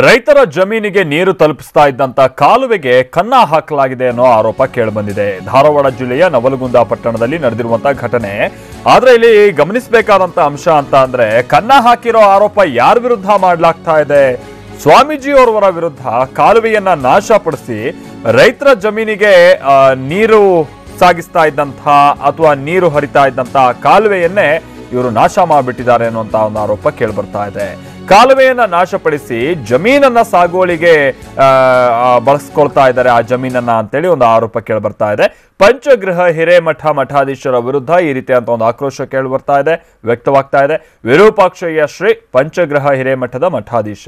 ರೈತರ ಜಮೀನಿಗೆ ನೀರು ತಲುಪಿಸ್ತಾ ಇದ್ದಂತ ಕಾಲುವೆಗೆ ಕನ್ನ ಹಾಕಲಾಗಿದೆ ಅನ್ನೋ ಆರೋಪ ಕೇಳಿಬಂದಿದೆ. ಧಾರವಾಡ ಜಿಲ್ಲೆಯ ನವಲಗುಂದ ಪಟ್ಟಣದಲ್ಲಿ ನಡೆದಿರುವಂತಹ ಘಟನೆ. ಆದ್ರೆ ಇಲ್ಲಿ ಗಮನಿಸಬೇಕಾದಂತ ಅಂಶ ಅಂತ ಅಂದ್ರೆ ಕನ್ನ ಹಾಕಿರೋ ಆರೋಪ ಯಾರ ವಿರುದ್ಧ ಮಾಡಲಾಗ್ತಾ ಇದೆ? ಸ್ವಾಮೀಜಿಯವರವರ ವಿರುದ್ಧ ಕಾಲುವೆಯನ್ನ ನಾಶಪಡಿಸಿ ರೈತರ ಜಮೀನಿಗೆ ನೀರು ಸಾಗಿಸ್ತಾ ಇದ್ದಂಥ ಅಥವಾ ನೀರು ಹರಿತಾ ಇದ್ದಂತಹ ಕಾಲುವೆಯನ್ನೇ ಇವರು ನಾಶ ಮಾಡಿಬಿಟ್ಟಿದ್ದಾರೆ ಅನ್ನುವಂತ ಒಂದು ಆರೋಪ ಕೇಳಿ ಬರ್ತಾ ಇದೆ. ಕಾಲುವೆಯನ್ನ ನಾಶಪಡಿಸಿ ಜಮೀನನ್ನ ಸಾಗುವಳಿಗೆ ಬಳಸ್ಕೊಳ್ತಾ ಇದ್ದಾರೆ ಆ ಜಮೀನನ್ನ ಅಂತೇಳಿ ಒಂದು ಆರೋಪ ಕೇಳಿ ಬರ್ತಾ ಇದೆ. ಪಂಚಗೃಹ ಹಿರೇಮಠ ಮಠಾಧೀಶರ ವಿರುದ್ಧ ಈ ರೀತಿಯಂತ ಒಂದು ಆಕ್ರೋಶ ಕೇಳಿ ಬರ್ತಾ ಇದೆ, ವ್ಯಕ್ತವಾಗ್ತಾ ಇದೆ. ವಿರೂಪಾಕ್ಷಯ್ಯ ಶ್ರೀ ಪಂಚಗ್ರಹ ಹಿರೇಮಠದ ಮಠಾಧೀಶ.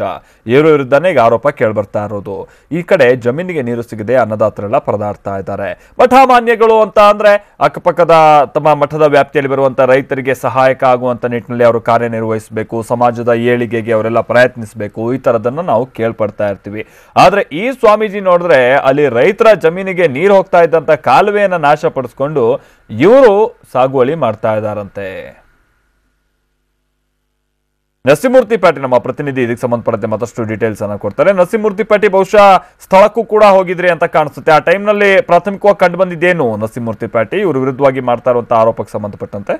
ಇವರ ವಿರುದ್ಧನೇ ಈಗ ಆರೋಪ ಕೇಳಿ ಬರ್ತಾ ಇರೋದು. ಈ ಕಡೆ ಜಮೀನಿಗೆ ನೀರು ಸಿಗದೆ ಅನ್ನದಾತರೆಲ್ಲ ಪರದಾಡ್ತಾ ಇದ್ದಾರೆ. ಮಠಮಾನ್ಯಗಳು ಅಂತ ಅಂದ್ರೆ ಅಕ್ಕಪಕ್ಕದ ತಮ್ಮ ಮಠದ ವ್ಯಾಪ್ತಿಯಲ್ಲಿ ಬರುವಂತಹ ರೈತರಿಗೆ ಸಹಾಯಕ ಆಗುವಂತ ನಿಟ್ಟಿನಲ್ಲಿ ಅವರು ಕಾರ್ಯನಿರ್ವಹಿಸಬೇಕು. ಸಮಾಜದ ಏಳಿಗೆಗೆ ಅವರೆಲ್ಲ ಪ್ರಯತ್ನಿಸಬೇಕು, ಈ ತರದನ್ನ ನಾವು ಕೇಳ್ಪಡ್ತಾ ಇರ್ತೀವಿ. ಆದರೆ ಈ ಸ್ವಾಮೀಜಿ ನೋಡಿದ್ರೆ ಅಲ್ಲಿ ರೈತರ ಜಮೀನಿಗೆ ನೀರು ಹೋಗ್ತಾ ಇದ್ದಂತ ಕಾಲುವೆಯನ್ನು ನಾಶಪಡಿಸ್ಕೊಂಡು ಇವರು ಸಾಗುವಳಿ ಮಾಡ್ತಾ ಇದ್ದಾರಂತೆ ನರಸಿಂಹಮೂರ್ತಿ ಪಾಟಿ, ನಮ್ಮ ಪ್ರತಿನಿಧಿ ಇದಕ್ಕೆ ಸಂಬಂಧಪಟ್ಟಂತೆ ಮತ್ತಷ್ಟು ಡೀಟೇಲ್ಸ್ ಅನ್ನ ಕೊಡ್ತಾರೆ. ನರಸಿಂಹಮೂರ್ತಿ ಪಾಟಿ ಬಹುಶಃ ಸ್ಥಳಕ್ಕೂ ಕೂಡ ಹೋಗಿದ್ರಿ ಅಂತ ಕಾಣಿಸುತ್ತೆ. ಆ ಟೈಮ್ನಲ್ಲಿ ಪ್ರಾಥಮಿಕವಾಗಿ ಕಂಡು ಬಂದಿದ್ದೇನು ನರಸಿಂಹಮೂರ್ತಿ ಪಾಟಿ? ಇವರು ವಿರುದ್ಧವಾಗಿ ಮಾಡ್ತಾ ಇರುವಂತಹ ಆರೋಪಕ್ಕೆ ಸಂಬಂಧಪಟ್ಟಂತೆ?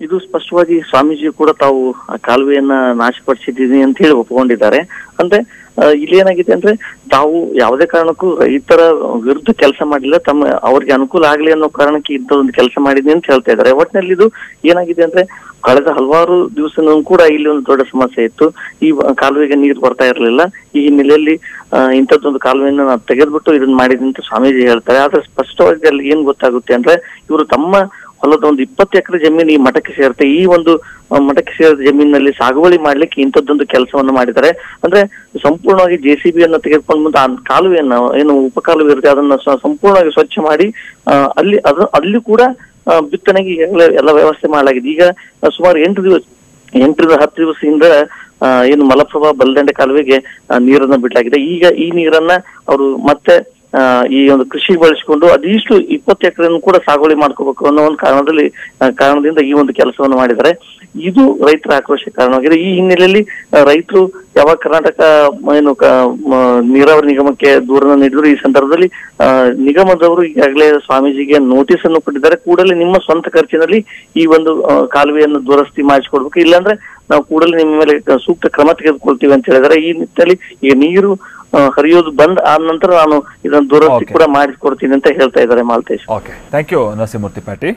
ಇದು ಸ್ಪಷ್ಟವಾಗಿ ಸ್ವಾಮೀಜಿ ಕೂಡ ತಾವು ಆ ಕಾಲುವೆಯನ್ನ ನಾಶಪಡಿಸಿದ್ದೀನಿ ಅಂತ ಹೇಳಿ ಒಪ್ಕೊಂಡಿದ್ದಾರೆ. ಅಂದ್ರೆ ಇಲ್ಲಿ ಏನಾಗಿದೆ ಅಂದ್ರೆ, ತಾವು ಯಾವುದೇ ಕಾರಣಕ್ಕೂ ರೈತರ ವಿರುದ್ಧ ಕೆಲಸ ಮಾಡಿಲ್ಲ, ತಮ್ಮ ಅವ್ರಿಗೆ ಅನುಕೂಲ ಆಗ್ಲಿ ಅನ್ನೋ ಕಾರಣಕ್ಕೆ ಇಂಥ ಒಂದು ಕೆಲಸ ಮಾಡಿದ್ನಿ ಅಂತ ಹೇಳ್ತಾ ಇದ್ದಾರೆ. ಒಟ್ಟಿನಲ್ಲಿ ಇದು ಏನಾಗಿದೆ ಅಂದ್ರೆ, ಕಳೆದ ಹಲವಾರು ದಿವಸ ಕೂಡ ಇಲ್ಲಿ ಒಂದು ದೊಡ್ಡ ಸಮಸ್ಯೆ ಇತ್ತು. ಈ ಕಾಲುವೆಗೆ ನೀರು ಬರ್ತಾ ಇರಲಿಲ್ಲ. ಈ ಹಿನ್ನೆಲೆಯಲ್ಲಿ ಇಂಥದ್ದೊಂದು ಕಾಲುವೆಯನ್ನು ನಾವು ತೆಗೆದ್ಬಿಟ್ಟು ಇದನ್ನ ಮಾಡಿದೆ ಅಂತ ಸ್ವಾಮೀಜಿ ಹೇಳ್ತಾರೆ. ಆದ್ರೆ ಸ್ಪಷ್ಟವಾಗಿ ಅಲ್ಲಿ ಏನ್ ಗೊತ್ತಾಗುತ್ತೆ ಅಂದ್ರೆ, ಇವರು ತಮ್ಮ ಹೊಲದ ಒಂದು ಇಪ್ಪತ್ತು ಎಕರೆ ಜಮೀನು ಈ ಮಠಕ್ಕೆ ಸೇರುತ್ತೆ. ಈ ಒಂದು ಮಠಕ್ಕೆ ಸೇರಿದ ಜಮೀನಿನಲ್ಲಿ ಸಾಗುವಳಿ ಮಾಡ್ಲಿಕ್ಕೆ ಇಂಥದ್ದೊಂದು ಕೆಲಸವನ್ನು ಮಾಡಿದ್ದಾರೆ. ಅಂದ್ರೆ ಸಂಪೂರ್ಣವಾಗಿ ಜೆ ಸಿ ಬಿಯನ್ನು ತೆಗೆದುಕೊಂಡು ಬಂದು ಆ ಕಾಲುವೆಯನ್ನ ಏನು ಉಪಕಾಲುವೆ ಇರುತ್ತೆ, ಅದನ್ನ ಸಂಪೂರ್ಣವಾಗಿ ಸ್ವಚ್ಛ ಮಾಡಿ ಅಲ್ಲಿ, ಅದು, ಅಲ್ಲಿ ಕೂಡ ಬಿತ್ತನೆಗೆ ಈಗಾಗಲೇ ಎಲ್ಲ ವ್ಯವಸ್ಥೆ ಮಾಡಲಾಗಿದೆ. ಈಗ ಸುಮಾರು ಎಂಟು ದಿವಸ, ಎಂಟರಿಂದ ಹತ್ತು ದಿವಸದಿಂದ ಏನು ಮಲಪ್ರಭಾ ಬಲದಂಡೆ ಕಾಲುವೆಗೆ ನೀರನ್ನ ಬಿಡಲಾಗಿದೆ. ಈಗ ಈ ನೀರನ್ನ ಅವರು ಮತ್ತೆ ಈ ಒಂದು ಕೃಷಿ ಬಳಸಿಕೊಂಡು ಅದಿಷ್ಟು ಇಪ್ಪತ್ತು ಎಕರೆಯನ್ನು ಕೂಡ ಸಾಗುವಳಿ ಮಾಡ್ಕೋಬೇಕು ಅನ್ನೋ ಒಂದು ಕಾರಣದಲ್ಲಿ ಕಾರಣದಿಂದ ಈ ಒಂದು ಕೆಲಸವನ್ನು ಮಾಡಿದ್ದಾರೆ. ಇದು ರೈತರ ಆಕ್ರೋಶ ಕಾರಣವಾಗಿದೆ. ಈ ಹಿನ್ನೆಲೆಯಲ್ಲಿ ರೈತರು ಯಾವಾಗ ಕರ್ನಾಟಕ, ಏನು ನೀರಾವರಿ ನಿಗಮಕ್ಕೆ ದೂರನ್ನು ನೀಡಿದ್ರು, ಈ ಸಂದರ್ಭದಲ್ಲಿ ನಿಗಮದವರು ಈಗಾಗಲೇ ಸ್ವಾಮೀಜಿಗೆ ನೋಟಿಸ್ ಅನ್ನು ಕೊಟ್ಟಿದ್ದಾರೆ. ಕೂಡಲೇ ನಿಮ್ಮ ಸ್ವಂತ ಖರ್ಚಿನಲ್ಲಿ ಈ ಒಂದು ಕಾಲುವೆಯನ್ನು ದುರಸ್ತಿ ಮಾಡಿಸಿಕೊಡ್ಬೇಕು. ಇಲ್ಲಾಂದ್ರೆ ನಾವು ಕೂಡಲೇ ನಿಮ್ಮ ಮೇಲೆ ಸೂಕ್ತ ಕ್ರಮ ತೆಗೆದುಕೊಳ್ತೀವಿ ಅಂತ ಹೇಳಿದ್ರೆ ಈ ನಿಟ್ಟಿನಲ್ಲಿ ಈಗ ನೀರು ಹರಿಯೋದು ಬಂದ್ ಆದ ನಂತರ ನಾನು ಇದನ್ನು ದುರಸ್ತಿ. ಕೂಡ ಮಾಡಿಸ್ಕೊಡ್ತೀನಿ ಅಂತ ಹೇಳ್ತಾ ಇದ್ದಾರೆ Maltesh. Okay thank you Narasimhamurthy ಪಾಟಿ